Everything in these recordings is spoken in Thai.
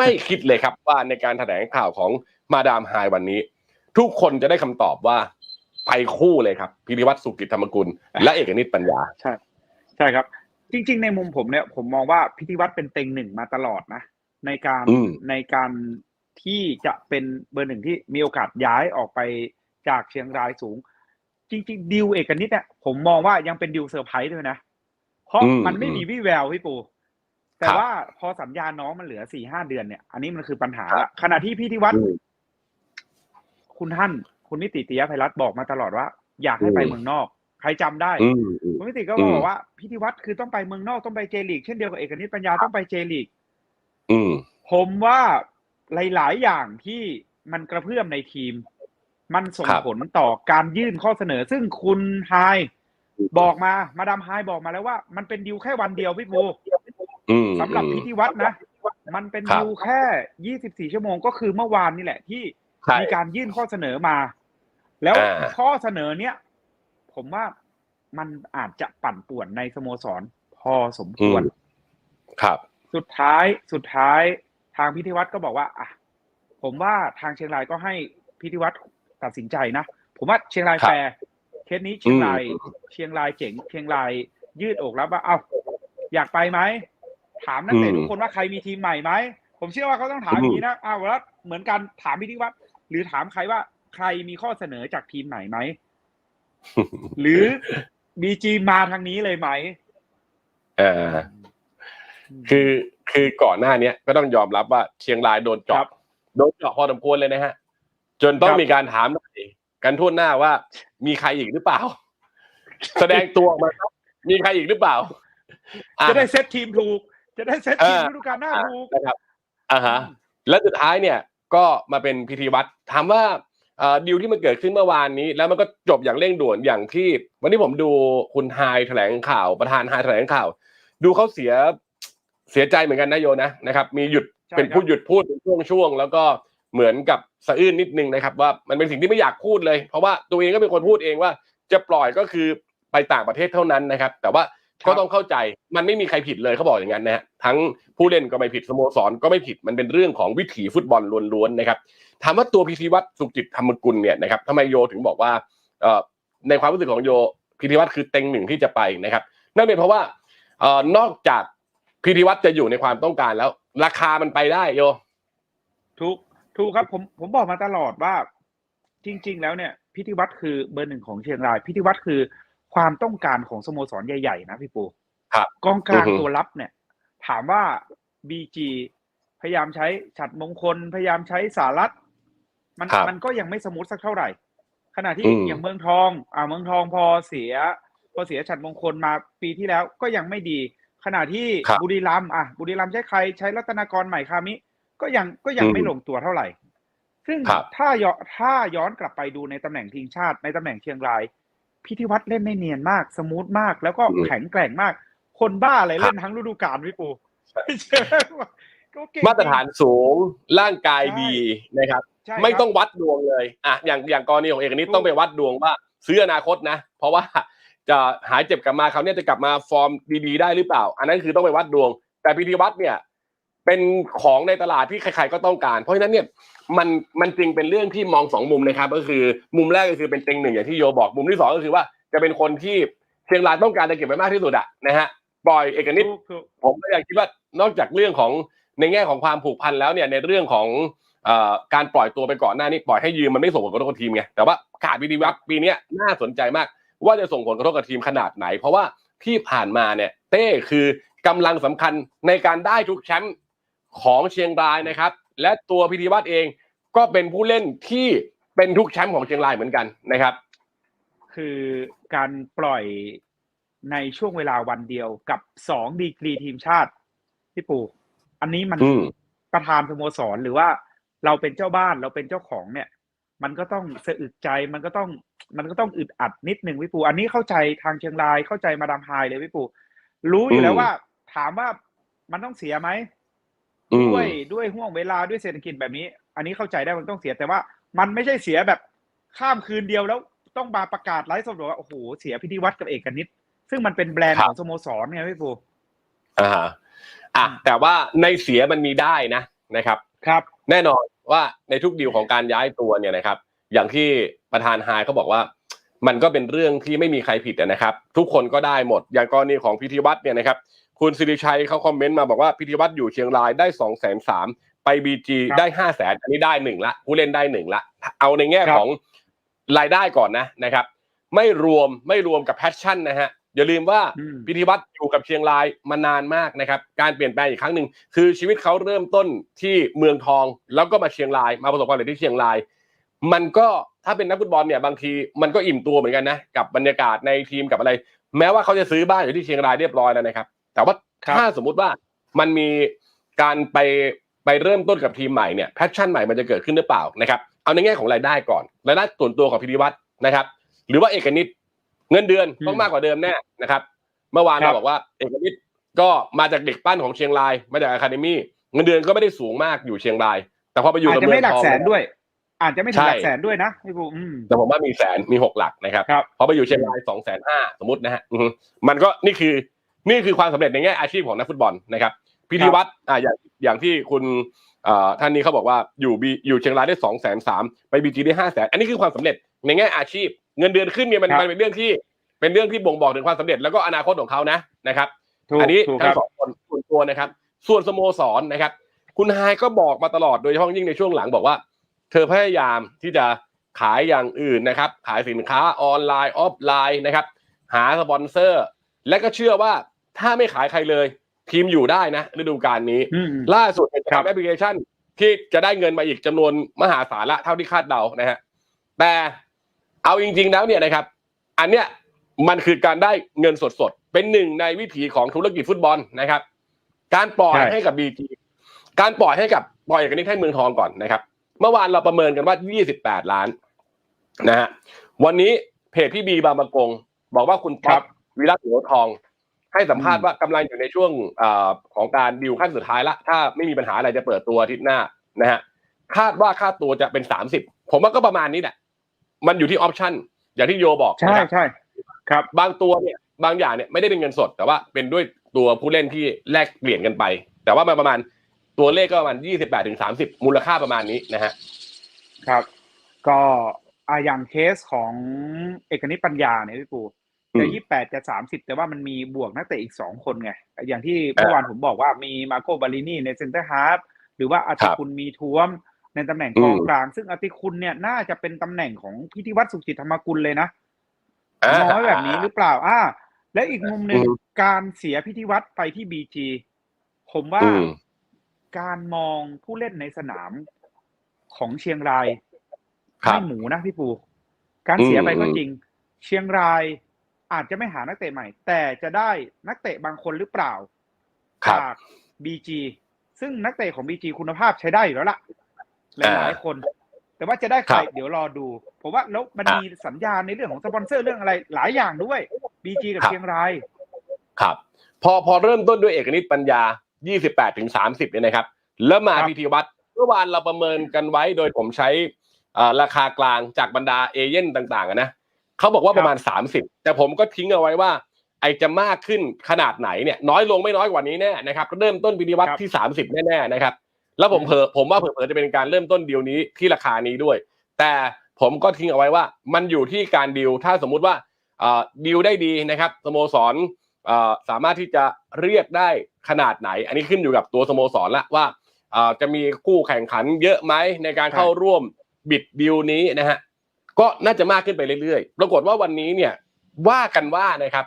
ไม่คิดเลยครับว่าในการแถลงข่าวของมาดามไฮวันนี้ ทุกคนจะได้คำตอบว่าไปคู่เลยครับพิริวัตรสุกิจธรรมกุล และเอกนิตปัญญาใช่ใช่ครับ จริง ๆ ในมุมผมเนี่ย ผมมองว่าพิธีวัตรเป็นเต็งหนึ่งมาตลอดนะ ในการอืมในการที่จะเป็นเบอร์หนึ่งที่มีโอกาสย้ายออกไปจากเชียงรายสูง จริง ๆ ดิวเอกนิตเนี่ยผมมองว่ายังเป็นดิวเซอร์ไพรส์ด้วยนะ เพราะอืมมันไม่มีวี่แววพี่ปู แต่ครับว่าพอสัญญาน้องมันเหลือสี่ห้าเดือนเนี่ย อันนี้มันคือปัญหาละขณะที่พิธีวัตรอืมคุณท่าน คุณนิติติยภัยรัตน์บอกมาตลอดว่า อยากให้ไปอืมเมืองนอก ใครจำได้อืมอืมคุณนิติก็อืมบอกว่าพิธีวัตรคือต้องไปเมืองนอกต้องไปเจลีกเช่นเดียวกับเอกนิตปัญญาต้องไปเจลีกอืมผมว่าหลาย ๆ อย่างที่มันกระเพื่อมในทีม มันส่งครับผลต่อการยื่นข้อเสนอ ซึ่งคุณไฮบอกมา มาดามไฮบอกมาแล้วว่า มันเป็นดิวแค่วันเดียวพี่ปูอืม สำหรับอืมพิธีวัตรนะ มันเป็นครับดิวแค่ 24 ชั่วโมงก็คือเมื่อวานนี่แหละที่ใช่มีการยื่นข้อเสนอมา แล้วอ่าข้อเสนอเนี้ยผมว่ามันอาจจะปั่นป่วนในสโมสรพอสมควร ครับ สุดท้ายสุดท้ายทางพิธีวัตรก็บอกว่า อะ ผมว่าทางเชียงรายก็ให้พิธีวัตรตัดสินใจนะ ผมว่าเชียงรายครับแฟร์เคสนี้เชียงรายอืมเชียงรายเจ๋ง เชียงรายยืดอกรับว่า เอ้าอยากไปไหม ถามนักเตะทุกคนว่าใครมีทีมใหม่ไหมผมเชื่อว่าเขาต้องถามอย่างนี้นะอ้าวแล้วเหมือนกันถามพิธีวัตรหรือถามใครว่าใครมีข้อเสนอจากทีมไหนไหมหรือบีจีมาทางนี้เลยไหมเออคือคือก่อนหน้าเนี้ยก็ต้องยอมรับว่าเชียงรายโดนครัเจาะบโดนเจาะพอสมควรเลยนะฮะ จนต้องครับมีการถามหน่อยกันทั่วหน้าว่า มีใครอีกหรือเปล่า แสดงตัวออกมาครับมีใครอีกหรือเปล่าอ่จะได้เซตทีมถูก จะได้เซตทีมเออฤดูกาลหน้าถูกนะครับอ่าฮะและสุดท้ายเนี่ยก็มาเป็นพิธีวัตรถามว่าเอ่อดีลที่มันเกิดขึ้นเมื่อวานนี้ แล้วมันก็จบอย่างเร่งด่วนอย่างที่ วันนี้ผมดูคุณไฮายแถลงข่าวประธานไฮายแถลงข่าว ดูเขาเสียเสียใจเหมือนกันนะโยนะนะครับ มีหยุดใช่เป็นครับผู้หยุดพูดเป็นช่วงๆแล้วก็เหมือนกับสะอื้นนิดนึงนะครับ ว่ามันเป็นสิ่งที่ไม่อยากพูดเลย เพราะว่าตัวเองก็เป็นคนพูดเองว่า จะปล่อยก็คือไปต่างประเทศเท่านั้นนะครับ แต่ว่า ก็ต้องเข้าใจมันไม่มีใครผิดเลยเขาบอกอย่างนั้นนะฮะทั้งผู้เล่นก็ไม่ผิดสโมสรก็ไม่ผิดมันเป็นเรื่องของวิถีฟุตบอลล้วนๆนะครับถามว่าตัวพิธีวัตรสุขจิตธรรมกุลเนี่ยนะครับทำไมโยถึงบอกว่าในความรู้สึกของโยพิธีวัตรคือเต็งหนึ่งที่จะไปนะครับนั่นเป็นเพราะว่าอนอกจากพิธีวัตรจะอยู่ในความต้องการแล้ว ราคามันไปได้โยถูกถูกครับผมผมบอกมาตลอดว่า จริง ๆ แล้วเนี่ยพิธีวัตรคือเบอร์หนึ่งของเชียงรายพิธีวัตรคือ ความต้องการของสโมสรใหญ่ ๆ นะพี่ปูครับกองกลางอือฮึตัวรับเนี่ย ถามว่าบีจีพยายามใช้ฉัดมงคลพยายามใช้สารัตมันครับมันก็ยังไม่สมูทสักเท่าไหร่ ขณะที่อืมอย่างเมืองทอง อ่าเมืองทองพอเสีย พอเสียฉัดมงคลมาปีที่แล้วก็ยังไม่ดี ขณะที่ครับบุรีรัมย์อะบุรีรัมย์ใช้ใครใช้รัตนากรใหม่คามิ ก็ยังก็ยังอืมไม่ลงตัวเท่าไหร่ ซึ่งครับถ้าย้อนถ้าย้อนกลับไปดูในตำแหน่งทีมชาติในตำแหน่งเชียงราย พิธีวัตรเล่นได้เนียนมาก สมูทมาก แล้วก็อืมแข็งแกร่งมาก คนบ้าอะไรครับเล่นทั้งฤดูกาลพี่ปูใช่ใช่ไหมก็เก่งมาตรฐานสูงร่างกายดีนะครับใช่ไม่ครับต้องวัดดวงเลยอะอย่างอย่างกรณีของเอกนิตถูกต้องไปวัดดวงว่าซื้ออนาคตนะ เพราะว่าจะหายเจ็บกลับมาเขาวเนี่ยจะกลับมาฟอร์มดีๆได้หรือเปล่า อันนั้นคือต้องไปวัดดวง แต่พิธีวัดเนี่ย เป็นของในตลาดที่ใครๆก็ต้องการ เพราะฉะนั้นเนี่ยมันมันจึงเป็นเรื่องที่มองสองมุมนะครับ ก็คือมุมแรกก็คือเป็นเต็งหนึ่งอย่างที่โยบอกมุมที่สองก็คือว่าจะเป็นคนที่เชียงรายต้องการจะเก็บไว้มากที่สุดอะนะฮะปล่อยเอกนิตถูกถูกผมก็ยังคิดว่านอกจากเรื่องของในแง่ของความผูกพันแล้วเนี่ยในเรื่องของเอ่อการปล่อยตัวไปก่อนหน้านี้ปล่อยให้ยืมมันไม่ส่งผลกระทบกับทีมไงแต่ว่าขาดวิดีวัตปีเนี้ยน่าสนใจมาก ว่าจะส่งผลกระทบกับทีมขนาดไหน เพราะว่าที่ผ่านมาเนี่ยเต้คือกำลังสำคัญในการได้ทุกแชมป์ ของเชียงรายนะครับ และตัวพิธีวัตรเองก็เป็นผู้เล่นที่เป็นทุกแชมป์ของเชียงรายเหมือนกันนะครับ คือการปล่อยในช่วงเวลาวันเดียวกับสองดีกรีทีมชาติพี่ปูอันนี้มันอืมประธานสโมสรหรือว่าเราเป็นเจ้าบ้านเราเป็นเจ้าของเนี่ย มันก็ต้องสะอึกใจมันก็ต้องมันก็ต้องอึดอัดนิดหนึ่งพี่ปูอันนี้เข้าใจทางเชียงรายเข้าใจมาดามไฮเลยพี่ปูรู้อยู่แล้วอืมว่า ถามว่ามันต้องเสียไหมอืม ด้วยด้วยห่วงเวลาด้วยเศรษฐกิจแบบนี้ อันนี้เข้าใจได้มันต้องเสียแต่ว่า มันไม่ใช่เสียแบบข้ามคืนเดียวแล้วต้องมาประกาศไลฟ์สดว่าโอ้โหเสียพิธีวัตรกับเอกนิตซึ่งมันเป็นแบรนด์ครัขบองสโมสรไงพี่ปูอ่าฮะอะแต่ว่าในเสียมันมีได้นะนะครับ ครับ แน่นอนว่าในทุกดีลของการย้ายตัวเนี่ยนะครับ อย่างที่ประธานไฮายเขาบอกว่า มันก็เป็นเรื่องที่ไม่มีใครผิดนะครับ ทุกคนก็ได้หมดอย่างกรณีของพิธีวัตรเนี่ยนะครับ คุณสิริชัยเขาคอมเมนต์มาบอกว่าพิธีวัตรอยู่เชียงรายได้สองแสนสามไปบีจีครับได้ห้าแสนอันนี้ได้หนึ่งละผู้เล่นได้หนึ่งละ เอาในแง่ครับของรายได้ก่อนนะนะครับ ไม่รวมไม่รวมกับแพชชั่นนะฮะอย่าลืมว่าอืมพิธีวัตรอยู่กับเชียงรายมานานมากนะครับ การเปลี่ยนแปลงอีกครั้งหนึ่งคือชีวิตเขาเริ่มต้นที่เมืองทอง แล้วก็มาเชียงราย มาประสบความสำเร็จที่เชียงราย มันก็ถ้าเป็นนักฟุตบอลเนี่ยบางทีมันก็อิ่มตัวเหมือนกันนะกับบรรยากาศในทีมกับอะไร แม้ว่าเขาจะซื้อบ้านอยู่ที่เชียงรายเรียบร้อยแล้วนะครับ แต่ว่าครับถ้าสมมุติว่ามันมีการไปไปเริ่มต้นกับทีมใหม่เนี่ยแพชชั่นใหม่มันจะเกิดขึ้นหรือเปล่านะครับเอาในแง่ของรายได้ก่อนรายได้ส่วนตัวของพิธีวัตรนะครับ หรือว่าเอกนิตเงินเดือนต้องมากกว่าเดิมแน่นะครับ เมื่อวานครัเราบบอกว่าเอกนิตก็มาจากเด็กปั้นของเชียงรายมาจากอะคาเดมี่เงินเดือนก็ไม่ได้สูงมากอยู่เชียงราย แต่พอไปอยู่อาจกับจะเมือไม่งหลัทกองแสนด้วย อาจจะไม่ถึงใช่หลักแสนด้วยนะพี่ปูอืมแต่ผมว่ามีแสนมีหกหลักนะครับครับพอไปอยู่เชียงรายสองแสนห้าสมมตินะฮะอือฮึมันก็นี่คือ นี่คือความสำเร็จในแง่อาชีพของนักฟุตบอลนะครับพิธีวัตรอ่าอย่างอย่างที่คุณเอ่อท่านนี้เขาบอกว่าอยู่บีอยู่เชียงรายได้สองแสนสามไปบีจีได้ห้าแสนอันนี้คือความสำเร็จในแง่อาชีพ เงินเดือนขึ้นเนี่ยมันครับมันเป็นเรื่องที่เป็นเรื่องที่บ่งบอกถึงความสำเร็จแล้วก็อนาคตของเขานะนะครับถูกอันนี้ถูกคทั้รังบสองคนส่วนตัวนะครับ ส่วนสโมสรนะครับ คุณไฮายก็บอกมาตลอดโดยเฉพาะยิ่งในช่วงหลังบอกว่า เธอพยายามที่จะขายอย่างอื่นนะครับ ขายสินค้าออนไลน์ออฟไลน์นะครับ หาสปอนเซอร์ และก็เชื่อว่า ถ้าไม่ขายใครเลย ทีมอยู่ได้นะฤดูกาลนี้อืมล่าสุดเป็นครับทำแอปพลิเคชัน ที่จะได้เงินมาอีกจำนวนมหาศาลละเท่าที่คาดเดานะฮะแต่เอาจริง ๆ แล้วเนี่ยนะครับ อันเนี้ยมันคือการได้เงินสดๆเป็นหนึ่งในวิถีของธุรกิจฟุตบอลนะครับ การปล่อยใช่ให้กับบีจีการปล่อยให้กับปล่อยกันนี้ให้เมืองทองก่อนนะครับ เมื่อวานเราประเมินกันว่า 28 ล้านนะฮะวันนี้เพจพี่บีบางประกง บอกว่าคุณป๊อปวิรัตหัวทอง ให้สัมภาษณ์ว่ากำลังอยู่ในช่วงเออของการดิวขั้นสุดท้ายละ ถ้าไม่มีปัญหาอะไรจะเปิดตัวอาทิตย์หน้านะฮะคาดว่าค่าตัวจะเป็น30ผมว่าก็ประมาณนี้แหละ มันอยู่ที่ออปชั่นอย่างที่โยบอกใช่นะครับใช่ครับ บางตัวเนี่ยบางอย่างเนี่ยไม่ได้เป็นเงินสด แต่ว่าเป็นด้วยตัวผู้เล่นที่แลกเปลี่ยนกันไป แต่ว่ามันประมาณตัวเลขก็ประมาณ28ถึง30มูลค่าประมาณนี้นะฮะครับ ก็อะอย่างเคสของเอกนิตปัญญาเนี่ยพี่ปูอื จะมยี่แปดจะสามสิบแต่ว่ามันมีบวกนักเตะอีกสองคนไง อย่างที่เมื่อวานผมบอกว่ามีมาโกบาลินีในเซนเตอร์ฮาร์ฟหรือว่าอาติคุณมีท้วมในตำแหน่งกองอืมกลาง ซึ่งอาติคุณเนี่ยน่าจะเป็นตำแหน่งของพิธีวัตรสุขจิตธรรมกุลเลยนะอ่าน้อยแบบนี้หรือเปล่าอ่าและอีกมุมหนึ่งอืมการเสียพิธีวัตรไปที่บีจีผมว่าอืมการมองผู้เล่นในสนามของเชียงรายครับไม่หมูนะพี่ปู การเสียไปก็อืมจริง เชียงราย อาจจะไม่หานักเตะใหม่ แต่จะได้นักเตะบางคนหรือเปล่าครับจากบีจีซึ่งนักเตะของบีจีคุณภาพใช้ได้อยู่แล้วล่ะหอ่าลายๆคน แต่ว่าจะได้ใครครับเดี๋ยวรอดู ผมว่าแล้วมันอะมีสัญญาณในเรื่องของสปอนเซอร์เรื่องอะไรหลายอย่างด้วยบีจีกับครับเชียงราย ครับ พอพอเริ่มต้นด้วยเอกนิตปัญญา 28ถึง30เนี่ยนะครับ แล้วมาครับพิธีวัตรเมื่อวานเราประเมินกันไว้โดยผมใช้เอ่อราคากลางจากบรรดาเอเย่นต่างๆอะนะ เขาบอกว่าประมาณ 30 แต่ผมก็ทิ้งเอาไว้ว่า ไอจะมากขึ้นขนาดไหนเนี่ยน้อยลงไม่น้อยกว่านี้แน่นะครับเริ่มต้นพิธีวัตรครับที่ 30 แน่ๆนะครับ แล้วผมเผลอผมว่าเผลอๆจะเป็นการเริ่มต้นดีลนี้ที่ราคานี้ด้วย แต่ผมก็ทิ้งเอาไว้ว่า มันอยู่ที่การดีลถ้าสมมุติว่าเอ่อดีลได้ดีนะครับสโมสรเอ่อสามารถที่จะเรียกได้ขนาดไหน อันนี้ขึ้นอยู่กับตัวสโมสรละว่าเอ่อจะมีคู่แข่งขันเยอะไหมในการเข้าร่วมบิดดีลนี้นะฮะ ก็น่าจะมากขึ้นไปเรื่อยๆ ปรากฏว่าวันนี้เนี่ยว่ากันว่านะครับ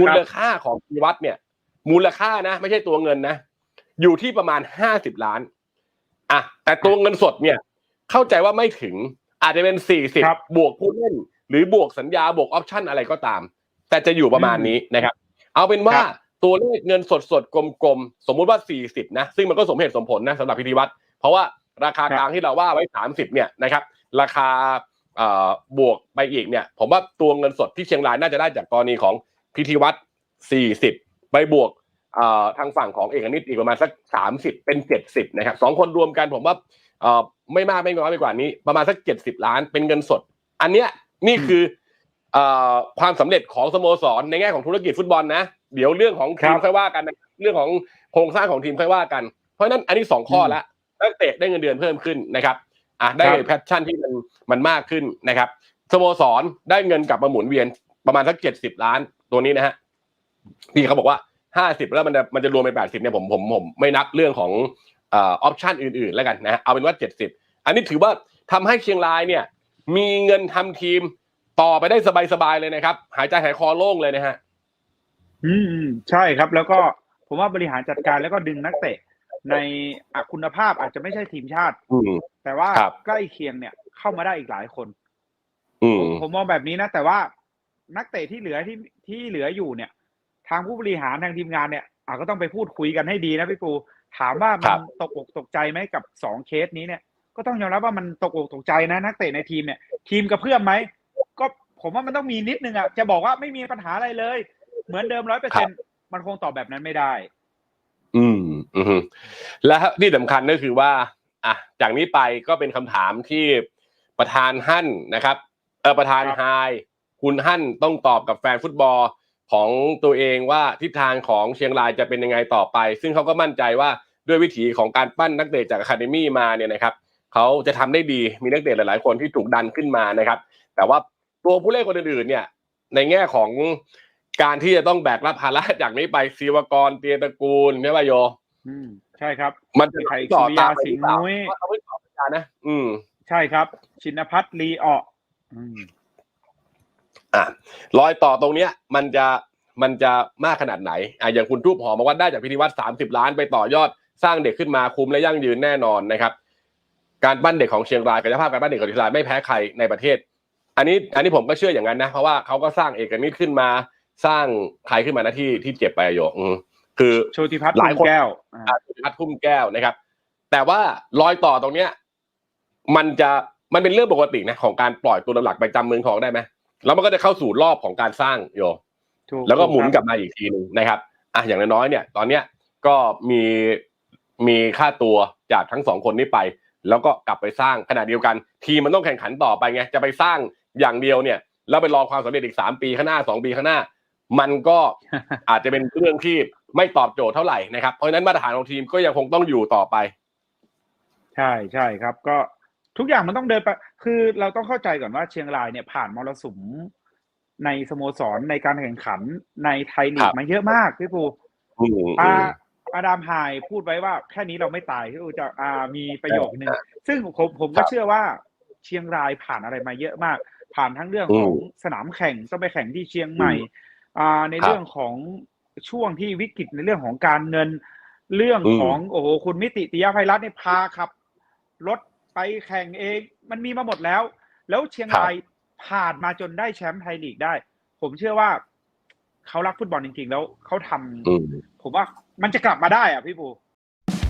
มูลค่าของพิวัตรเนี่ย มูลค่านะ ไม่ใช่ตัวเงินนะ อยู่ที่ประมาณห้าสิบล้านอะแต่ตัวเงินสดเนี่ย เข้าใจว่าไม่ถึงอาจจะเป็นสี่สิบครับบวกผู้เล่น หรือบวกสัญญาบวกออปชั่นอะไรก็ตาม แต่จะอยู่ประมาณนี้นะครับ เอาเป็นว่าครับตัวเลขเงินสดสดๆกลมๆ สมมุติว่าสี่สิบนะ ซึ่งมันก็สมเหตุสมผลนะสำหรับพิธีวัตรเพราะว่าราคากลางที่เราว่าไว้สามสิบเนี่ยนะครับ ราคาเอ่อ บวกไปอีกเนี่ย ผมว่าตัวเงินสดที่เชียงรายน่าจะได้จากกรณีของพิธีวัตรสี่สิบไปบวกเอ่อทางฝั่งของเอกนิตอีกประมาณสักสามสิบเป็นเจ็ดสิบนะครับสองคนรวมกันผมว่าเอ่อไม่มากไม่น้อยไปกว่านี้ ประมาณสักเจ็ดสิบล้านเป็นเงินสด อันเนี้ยนี่คือเอ่อความสำเร็จของสโมสรในแง่ของธุรกิจฟุตบอลนะ เดี๋ยวเรื่องของทีมครับค่อยว่ากันนะเรื่องของโครงสร้างของทีมค่อยว่ากันเพราะฉะนั้นอันนี้สองข้อมละนักเตะได้เงินเดือนเพิ่มขึ้นนะครับ อะได้ครับแพชชั่นที่มันมันมากขึ้นนะครับสโมสรได้เงินกลับมาหมุนเวียนประมาณสักเจ็ดสิบล้านตัวนี้นะฮะพี่เขาบอกว่าห้าสิบแล้วมันจะมันจะรวมเป็นแปดสิบเนี่ยผมผมผมไม่นับเรื่องของเออปชั่นอื่น ๆ แล้วกันนะฮะเอาเป็นว่าเจ็ดสิบอันนี้ถือว่าทำให้เชียงรายเนี่ย มีเงินทำทีมต่อไปได้สบายๆเลยนะครับ หายใจหายคอโล่งเลยนะฮะ อืมอืมใช่ครับ แล้วก็ผมว่าบริหารจัดการแล้วก็ดึงนักเตะ ในอะคุณภาพอาจจะไม่ใช่ทีมชาติอืมแต่ว่าครับใกล้เคียงเนี่ยเข้ามาได้อีกหลายคนอืมผมมองแบบนี้นะ แต่ว่านักเตะที่เหลือที่ที่เหลืออยู่เนี่ย ทางผู้บริหารทางทีมงานเนี่ยอะก็ต้องไปพูดคุยกันให้ดีนะพี่ปู ถามว่ามันตกอกตกใจไหมกับสองเคสนี้เนี่ย ก็ต้องยอมรับว่ามันตกอกตกใจนะ นักเตะในทีมเนี่ย ทีมกระเพื่อมไหมก็ผมว่ามันต้องมีนิดนึงอะจะบอกว่าไม่มีปัญหาอะไรเลย เหมือนเดิมร้อยเปอร์เซ็นมันคงตอบแบบนั้นไม่ได้ อืมและที่สำคัญก็คือว่า อะจากนี้ไปก็เป็นคำถามที่ประธานฮั่นนะครับเออประธานไฮคุณฮั่นต้องตอบกับแฟนฟุตบอลของตัวเองว่าทิศทางของเชียงรายจะเป็นยังไงต่อไป ซึ่งเขาก็มั่นใจว่าด้วยวิถีของการปั้นนักเตะจากอะคาเดมี่มาเนี่ยนะครับเขาจะทำได้ดีมีนักเตะหลาย ๆ คนที่ถูกดันขึ้นมานะครับ แต่ว่าตัวผู้เล่นคนอื่นๆเนี่ย ในแง่ของการที่จะต้องแบกรับภาระจากนี้ไปศิวกรเตียตระกูลใช่ไหมโย อืมใช่ครับ มันจะไข่ต่อสุริยาตามไปสิหงรือห์เปล่านุ้ยว่าเขาไม่ตอบสัญญานะอืม ใช่ครับ ชินพัฒน์ลีอออืมอะรอยต่อตรงเนี้ย มันจะมันจะมากขนาดไหนอะอย่างคุณทูบหอมบอกว่าได้จากพิธีวัตรสามสิบล้านไปต่อยอดสร้างเด็กขึ้นมาคุ้มและยั่งยืนแน่นอนนะครับ การปั้นเด็กของเชียงรายกายภาพการปั้นเด็กของเชียงรายไม่แพ้ใครในประเทศ อันนี้ อันนี้ผมก็เชื่ออย่างนั้นนะ เพราะว่าเขาก็สร้างเอกนิตขึ้นมาสร้างใครขึ้นมานะที่ที่เจ็บไปอะโยอืม คือโชติพัฒน์หลายคนแก้วอ่าอาสุพัฒน์พุ่มแก้วนะครับ แต่ว่ารอยต่อตรงเนี้ย มันจะมันเป็นเรื่องปกตินะของการปล่อยตัวหลักไปจำเมืองทองได้ไหมแล้วมันก็จะเข้าสู่รอบของการสร้างโยถูกแล้วก็หมุนถูกลับมาอีกทีหนึ่งนะครับอะอย่างน้อยๆเนี่ย ตอนเนี้ยก็มีมีค่าตัวจากทั้งสองคนนี้ไป แล้วก็กลับไปสร้างขณะเดียวกัน ทีมมันต้องแข่งขันต่อไปไงจะไปสร้างอย่างเดียวเนี่ยแล้วไปรอความสำเร็จอีกสามปีข้างหน้าสองปีข้างหน้า มันก็อาจจะเป็นเรื่องที่ ไม่ตอบโจทย์เท่าไหร่นะครับ เพราะฉะนั้นมาตรฐานของทีมก็ยังคงต้องอยู่ต่อไป ใช่ใช่ครับ ก็ทุกอย่างมันต้องเดินไป คือเราต้องเข้าใจก่อนว่าเชียงรายเนี่ยผ่านมรสุมในสโมสรในการแข่งขันในไทยลีครักบมาเยอะมากพี่ปูอืมอาอืมอาดามไฮพูดไว้ว่าแค่นี้เราไม่ตายพี่ปูจะอ่ามีประโยคนึง ซึ่งผมผมก็ครับเชื่อว่าเชียงรายผ่านอะไรมาเยอะมาก ผ่านทั้งเรื่องอืมของสนามแข่งต้องไปแข่งที่เชียงใหม่ อ่าในครับเรื่องของ ช่วงที่วิกฤตในเรื่องของการเงินเรื่องอืมของโอ้โหคุณมิติติยภัยรัตน์เนี่ยพาขับรถไปแข่งเองมันมีมาหมดแล้ว แล้วเชียงรายผ่านมาจนได้แชมป์ไทยลีกได้ ผมเชื่อว่าเขารักฟุตบอลจริงๆ แล้วเขาทำอืมผมว่ามันจะกลับมาได้อะพี่ปู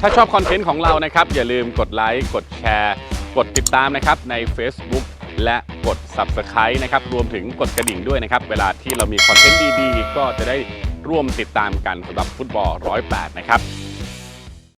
ถ้าชอบคอนเทนต์ของเรานะครับ อย่าลืมกดไลค์กดแชร์ กดติดตามนะครับใน Facebook และกด Subscribe นะครับ รวมถึงกดกระดิ่งด้วยนะครับ เวลาที่เรามีคอนเทนต์ดีๆ ก็จะได้ ร่วมติดตามกันสำหรับฟุตบอล108นะครับ